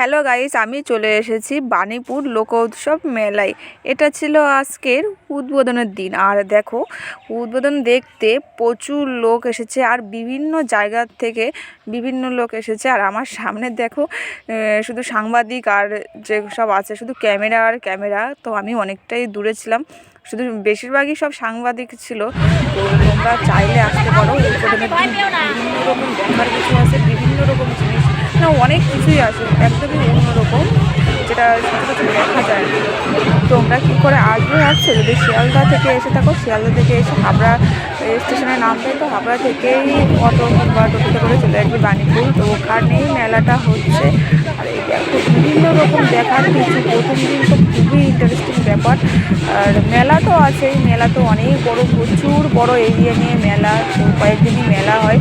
Hello guys আমি চলে এসেছি বাণীপুর লোক উৎসব মেলায়। এটা ছিল আজকের উদ্বোধনের দিন। আর দেখো, উদ্বোধন দেখতে প্রচুর লোক এসেছে আর বিভিন্ন জায়গা থেকে বিভিন্ন লোক এসেছে। আর আমার সামনে দেখো শুধু সাংবাদিক আর যে সব আছে, শুধু ক্যামেরা আর ক্যামেরা। তো আমি অনেকটাই দূরে ছিলাম। শুধু বেশিরভাগই সব সাংবাদিক ছিল। তো তোমরা চাইলে আসতে পারো। উদ্বোধনের বিভিন্ন রকম দেখার কিছু আছে, বিভিন্ন রকম জিনিস। না, অনেক কিছুই আছে, একদমই অন্যরকম, যেটা সচরাচর দেখা যায়। না। তোমরা কী করে আসবে আসছো যদি শিয়ালদা থেকে এসে থাকো, শিয়ালদা থেকে এসে হাবড়া স্টেশনে নামবে, তো হাবড়া থেকেই অটো বা টোটোতে করে চলে আসবে বাণীপুর তো ওখানেই মেলাটা হচ্ছে। আর দেখো বিভিন্ন রকম দেখার কিছু। প্রথম দিন তো খুবই ইন্টারেস্টিং ব্যাপার। আর মেলা তো আছেই, মেলা তো অনেক বড়, প্রচুর বড় এরিয়া নিয়ে মেলা। কয়েকদিনই মেলা হয়।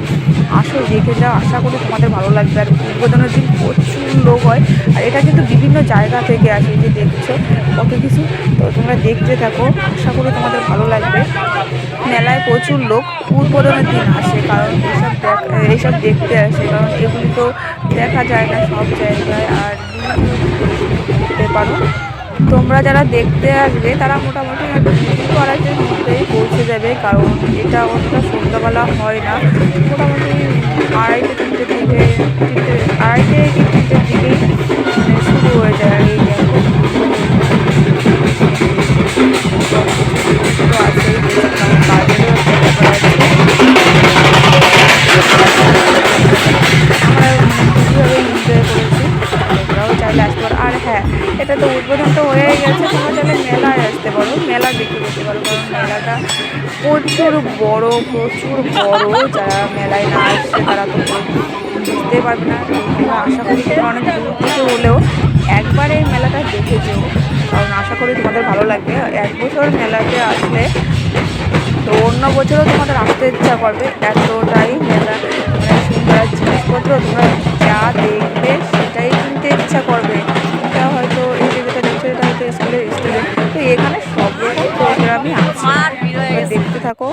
আসো, দেখে যাও। আশা করি তোমাদের ভালো লাগবে। আর উদ্বোধনের দিন প্রচুর লোক হয়। আর এটা কিন্তু বিভিন্ন জায়গা থেকে আসে যে দেখছ। কত কিছু। তো তোমরা দেখতে থাকো। আশা করি তোমাদের ভালো লাগবে। মেলায় প্রচুর লোক উদ্বোধনের দিন আসে, কারণ এইসব এইসব দেখতে আসে, কারণ এগুলি তো দেখা যায় না সব জায়গায়, আর পারো তোমরা যারা দেখতে আসবে, তারা মোটামুটি দুপুর আড়াইটের মধ্যেই পৌঁছে যাবে, কারণ এটা অতটা সন্ধ্যাবেলা হয় না। মোটামুটি আড়াইটে, তিনটে দিকে, তিনটে, আড়াইটে কি তিনটের দিকেই শুরু হয়ে যায় এই পারো কারণ মেলাটা প্রচুর বড় প্রচুর বড়। যারা মেলায় না আসছে, তারা তো বুঝতে পারবে না। আশা করি তোমরা অনেক দূর থেকে হলেও একবার এই মেলাটা দেখে যেও কারণ আশা করি তোমাদের ভালো লাগবে। এক বছর মেলাতে আসলে তো অন্য বছরও তোমাদের আসতে ইচ্ছা করবে। এতটাই মেলা মানে সুন্দর জিনিসপত্র তোমরা যা দেখবে সেটাই কিনতে ইচ্ছা করবে। প্রোগ্রামই আছে। দেখতে থাকো।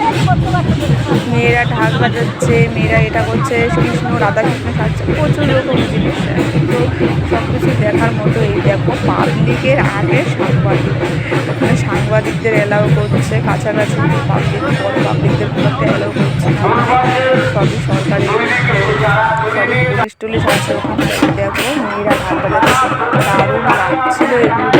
মেয়েরা ঢাক বাজাচ্ছে মেয়েরা এটা করছে কৃষ্ণ রাধাকৃষ্ণ সাজছে। প্রচুর রকম জিনিস কিন্তু সব কিছু দেখার মতো এই দেখো পাবলিকের আগে সাংবাদিক। ওখানে সাংবাদিকদের এলাও করছে কাছাকাছি পাবলিক বড় পাবলিকদের খুব একটা এলাও করছে সবই সরকারি। সবই পুলিশ টুলিশ আছে ওখানে। দেখো মেয়েরা ঢাক বাজাচ্ছে। দারুণ লাগছিল এগুলো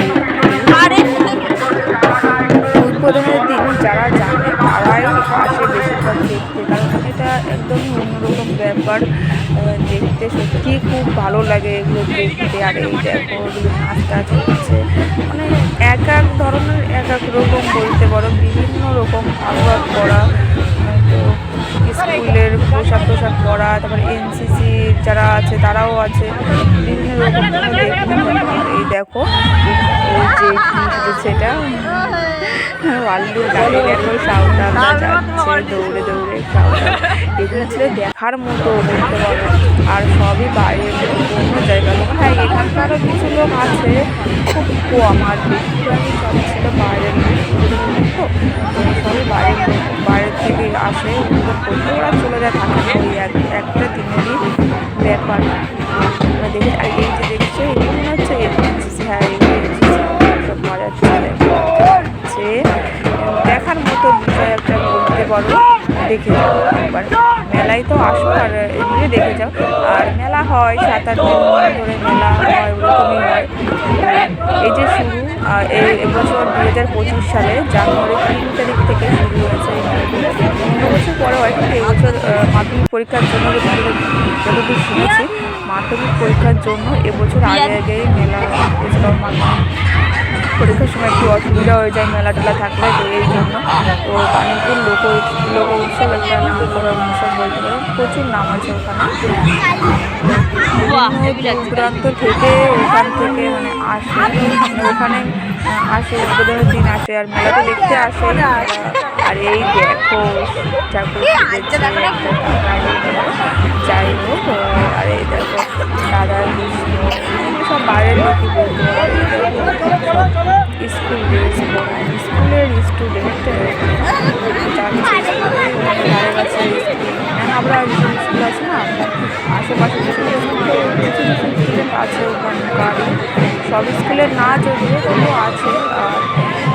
উদ্বোধনের দিন যারা জানে তারাই আসে বেশিরভাগ দেখতে, কারণ এটা একদমই অন্যরকম ব্যাপার দেখতে সত্যি খুব ভালো লাগে এগুলো দেখতে। আর এই দেখো এগুলো নাচ টাচ হচ্ছে মানে এক এক ধরনের, এক এক রকম বলতে পারো, বিভিন্ন রকম ভাগ করা তো স্কুলের পোশাক টোশাক পরা, তারপরে এনসিসি যারা আছে তারাও আছে, বিভিন্ন রকম এই দেখো যে সেটা সাউন্ডাররা যাচ্ছে দৌড়ে দৌড়ে এগুলো ছিল দেখার মতো বলতে পারো। আর সবই বাইরের লোক, অন্য জায়গার লোক হ্যাঁ এখানকারও কিছু লোক আছে খুব কম। আর বেশিরভাগই সব ছিল বাইরের তো সবই বাইরের লোক বাইরের থেকে আসে করতে ওরা চলে যায় থাকে এক বলতে পারো দেখে যাও একবার। মেলায় তো আসো আর এমনি দেখে যাও। আর মেলা হয়, সাত আট দিন ধরে মেলা হয়, ওরকমই হয়। এই যে শুরু এই এবছর দু হাজার পঁচিশ সালে জানুয়ারি তিন তারিখ থেকে শুরু হয়েছে। অন্য বছর পরে হয়, কিন্তু এবছর মাধ্যমিক পরীক্ষার জন্য যতদূর শুনেছি মাধ্যমিক পরীক্ষার জন্য এবছর আগে আগে মেলা মাধ্যমিক পরীক্ষার সময় একটু অসুবিধা হয়ে যায় মেলা টেলা থাকলে তো এই জন্য। তো বাণীপুর লোক লোক উৎসব একটা নাম করা উৎসব বলতে পারো। প্রচুর নাম আছে ওখানে। দূরান্ত থেকে ওখান থেকে মানে আসে। মানে ওখানে আসে উদ্বোধনের দিন আসে। আর মেলাতে দেখতে আসে। আর এই দেখো। যাই হোক আর এই দেখো এগুলো সব বাইরের লোকই বলতে স্কুল ড্রেস স্কুলের স্টুডেন্ট ধারে কাছে আমরা স্কুল আছে না? আশেপাশে কিছু স্টুডেন্ট আছে ওখানে সব স্কুলের না যদিও তবু আছে। আর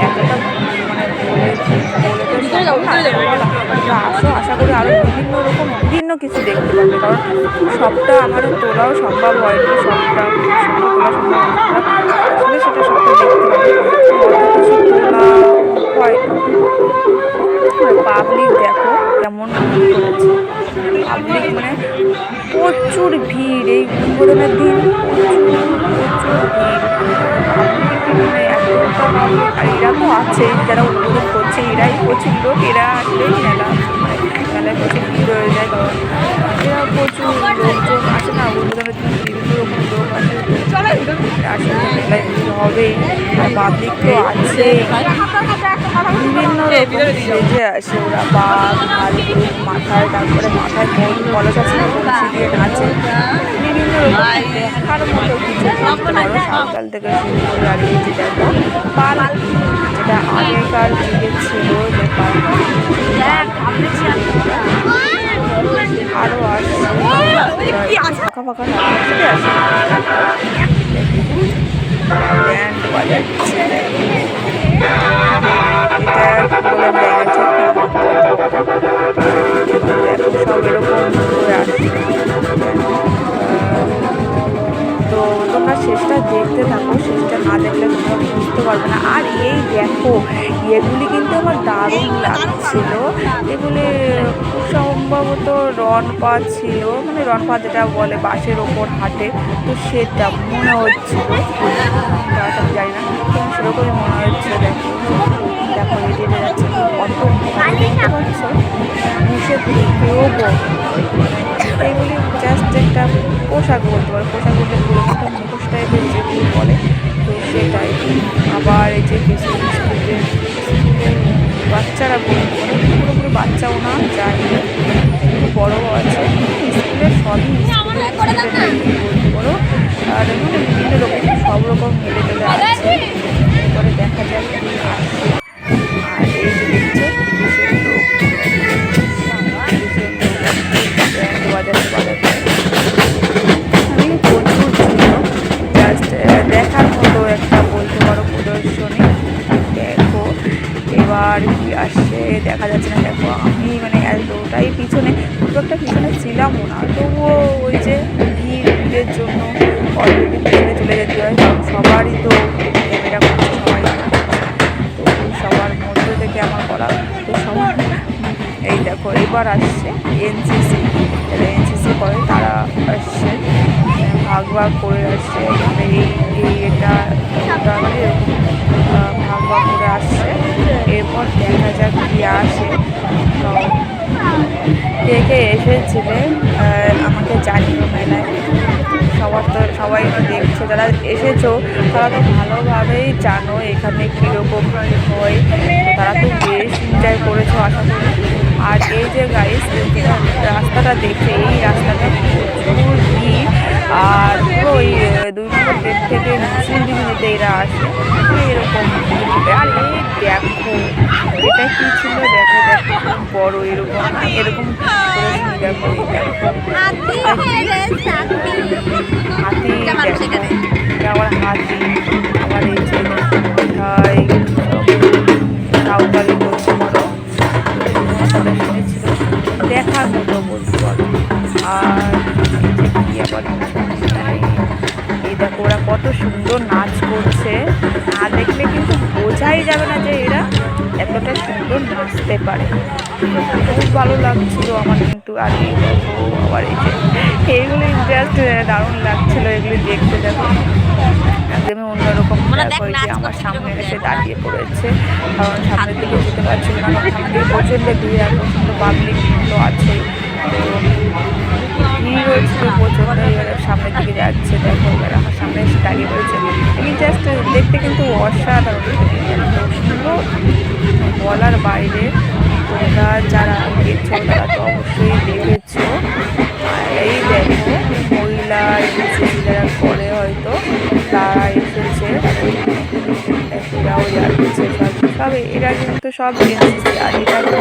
এতটা সম্ভব না বলা। তোমরা আসো আশা করি আরও বিভিন্ন রকম বিভিন্ন কিছু দেখতে পাবে, কারণ সবটা আমারও তোলাও সম্ভব হয়নি, সবটা আসলে সেটা সবটা দেখতে পাবে। হয়। পাবলিক দেখো কেমন পাবলিক মানে প্রচুর ভিড়, এই উদ্বোধনের দিন এরা আসলেই মেলায় ভিড় হবেই আর পাবলিক তো আছেই বিভিন্ন সেজে আসে ওরা। বাঘ ভালুক মাথায় তারপরে মাথায় মোট কলস আছে দিয়ে নাচে বিভিন্ন রকম দেখার মতো কিছু বলতে সাঁওতাল থেকে শুরু করে আর এই যে দেখো পালকি যেটা আগেকার যুগে ছিল আরও আসছে ফাঁকা ফাঁকা ঠিক আছে ব্যান্ড বাজাচ্ছে এটা বলে দেখতে থাকো শেষটা না দেখলে তোমরা বুঝতে পারবে না। আর এই দেখো, এগুলি কিন্তু আমার দারুণ লাগছিল। এগুলি সম্ভবত রন পা ছিল মানে রন পা যেটা বলে বাসের ওপর হাঁটে, তো সেটা মনে হচ্ছিল। তাড়াতাড়ি জানি না সেরকমই মনে হচ্ছে। দেখো দেখো এটি যাচ্ছে কত এগুলি জাস্ট একটা পোশাক বলতে পারো, পোশাক সব রকম মিলে চলে আসছে। দেখা যাক। এবার আসছে এনসিসি। যারা এনসিসি করে তারা আসছে। ভাগ ভাগ করে আসছে। এই এই এটা ভাগ ভাগ করে আসছে। এরপর দেখা যাক কী আসে। তো কে কে এসেছিলে আমাকে জানিও মেলায়। সবার তো, সবাই দেখছ। যারা এসেছ, তারা তো ভালোভাবেই জানো এখানে কীরকম হয়। তারা তো বেশ এনজয় করেছ, আশা করি। আর এই যে গাইস রাস্তাটা দেখে এই রাস্তাটা প্রচুর ভিড়। আর পুরো ওই দুই নম্বর গেট থেকে মুসলিম দিঘিতে এরা আসে। এরকম। আর এই দেখো এটা কি ছিল? দেখো দেখো বড় এরকম এরকম দেখো হাতি আবার হাতি। আবার এই আর এই যে এই দেখো ওরা কত সুন্দর নাচ করছে। না দেখলে কিন্তু বোঝাই যাবে না যে এরা এতটা সুন্দর নাচতে পারে। খুব ভালো লাগছিল আমার কিন্তু। আর এই দেখো আবার এই যে এইগুলি জাস্ট দারুণ লাগছিল এগুলি দেখতে দেখো। একদমই অন্যরকম এই যে আমার সামনে এসে দাঁড়িয়ে পড়েছে। কারণ সামনের দিকে যেতে পারছিল না সামনে প্রচণ্ড ভিড় প্রচণ্ড পাবলিক তো আছে তো দেখতে কিন্তু অসাধারণ সুন্দর বলার বাইরে তোমরা যারা গেছো তারা তো অবশ্যই দেখেছ এই দেখো মহিলা যারা করে হয়তো তারা এসেছে এরাও যাচ্ছে সব এরা কিন্তু সব এসেছে আর এটা তো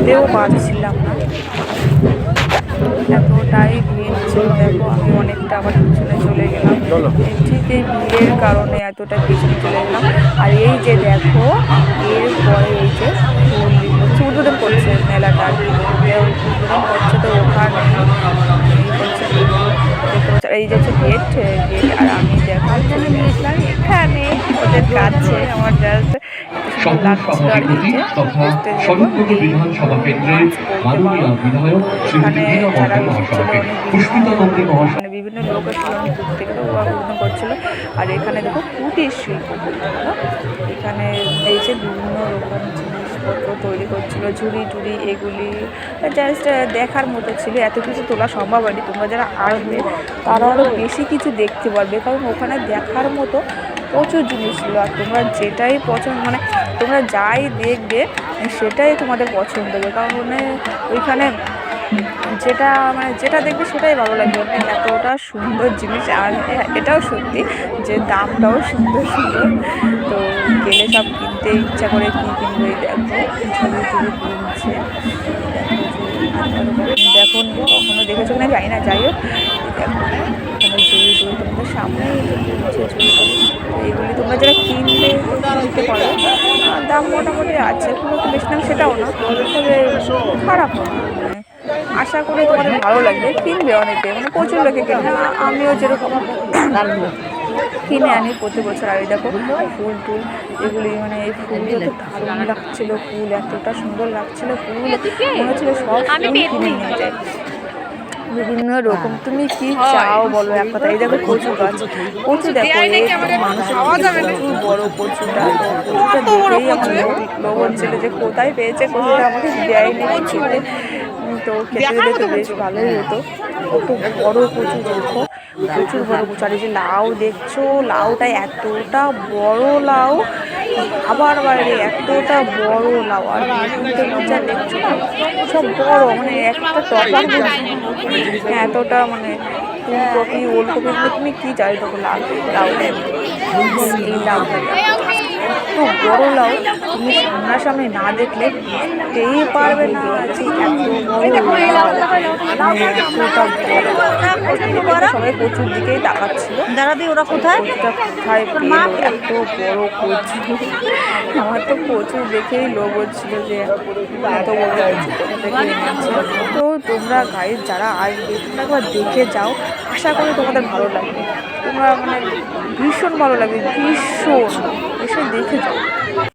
যেতেও পারছিলাম না। এতটাই ভিড় ছিল দেখো আমি অনেকটা আবার পিছনে চলে গেলাম। ঠিক এই ভিড়ের কারণে এতটা পিছনে চলে গেলাম। আর এই যে দেখো এরপরে এই যে হচ্ছে উদ্বোধন করছে মেলাটা আর করছে তো ওখানে এই যে হচ্ছে গেট গেট আর আমি দেখার জন্য হ্যাঁ, নিয়েছিলাম এখানে ওদের কাছে আমার জাস্ট সকল সভাধিপতি তথা স্বরূপনগর বিধানসভা কেন্দ্রের মাননীয় বিধায়ক শ্রীমতী এখানে বীণা যারা মহাশয়কে পুষ্পিতা নন্দী মহাশয় বিভিন্ন লোক দূর থেকে উদ্বোধন করছিল। আর এখানে দেখো কুটির শিল্প এখানে এই যে বিভিন্ন রকম জিনিসপত্র তৈরি করছিল ঝুড়ি টুড়ি এগুলি। জাস্ট দেখার মতো ছিল এত কিছু তোলা সম্ভব হয়নি। তোমরা যারা আসবে তারা আরও বেশি কিছু দেখতে পারবে কারণ ওখানে দেখার মতো প্রচুর জিনিস ছিল আর তোমরা যেটাই পছন্দ মানে তোমরা যাই দেখবে, সেটাই তোমাদের পছন্দ হবে। কারণ মানে ওইখানে যেটা মানে যেটা দেখবে সেটাই ভালো লাগবে। মানে এতটা সুন্দর জিনিস, আর এটাও সত্যি যে দামটাও সুন্দর সুন্দর। তো গেলে সব কিনতে ইচ্ছা করে কী কিনবে দেখো, ঝুড়ি টুড়ি কিনছে। দেখো কখনো দেখেছ কিনা জানি না, যাই হোক দেখো এখানে ঝুড়ি টুড়ি তোমাদের সামনে কিনছে ঝুড়ি টুড়ি তো এগুলি তোমরা যারা কিনবে কিনতে পারো। দাম মোটামুটি আছে কোনো তো বেশি দাম সেটাও না তবে খারাপ মানে আশা করি তোমাদের ভালো লাগবে কিনবে অনেকে মানে প্রচুর লোকে কিনবে আমিও যেরকম কিনে আনি প্রতি বছর আর দেখো ফুল টুল এগুলি মানে এই ফুলগুলো তো দারুণ লাগছিল ফুল এতটা সুন্দর লাগছিল ফুল মনে হচ্ছিল সব কিনে নিয়ে যায় বিভিন্ন রকম। তুমি কি চাও? বলো এক কথা। এই দেখো কচু গাছ। কচু দেখো মানুষের বড় কচুটা আমার লোভ যে কোথায় পেয়েছে কচুটা আমাকে দেয়নি উম, তো খেতে দিলে তো বেশ ভালোই হতো। কত বড় কচু দেখো। প্রচুর বড় কচু। আর এই যে লাউ দেখছ লাউটা এতটা বড় লাউ আবার বাইরে এতটা বড় লাউ আর যা দেখছ না? সব বড় মানে একটা টপার হ্যাঁ এতটা মানে ফুলকপি ওলকপি এগুলো তুমি কী চাই তখন লাল লাউ এই লাউটা এত বড় লাউ তুমি সামনাসামনি না দেখলে বুঝতেই পারবে না যে এত বড় সবাই প্রচুর দিকেই তাকাচ্ছিল। দাঁড়াদি ওরা কোথায়? কোথায় এত বড় কচু। আমার তো প্রচুর দেখেই লোভ হচ্ছিল যে এত বড় তো তোমরা গাড়ির যারা আসবে তোমরা একবার দেখে যাও। আশা করি তোমাদের ভালো লাগবে। তোমরা মানে ভীষণ ভালো লাগে ভীষণ। এসে দেখে যাও।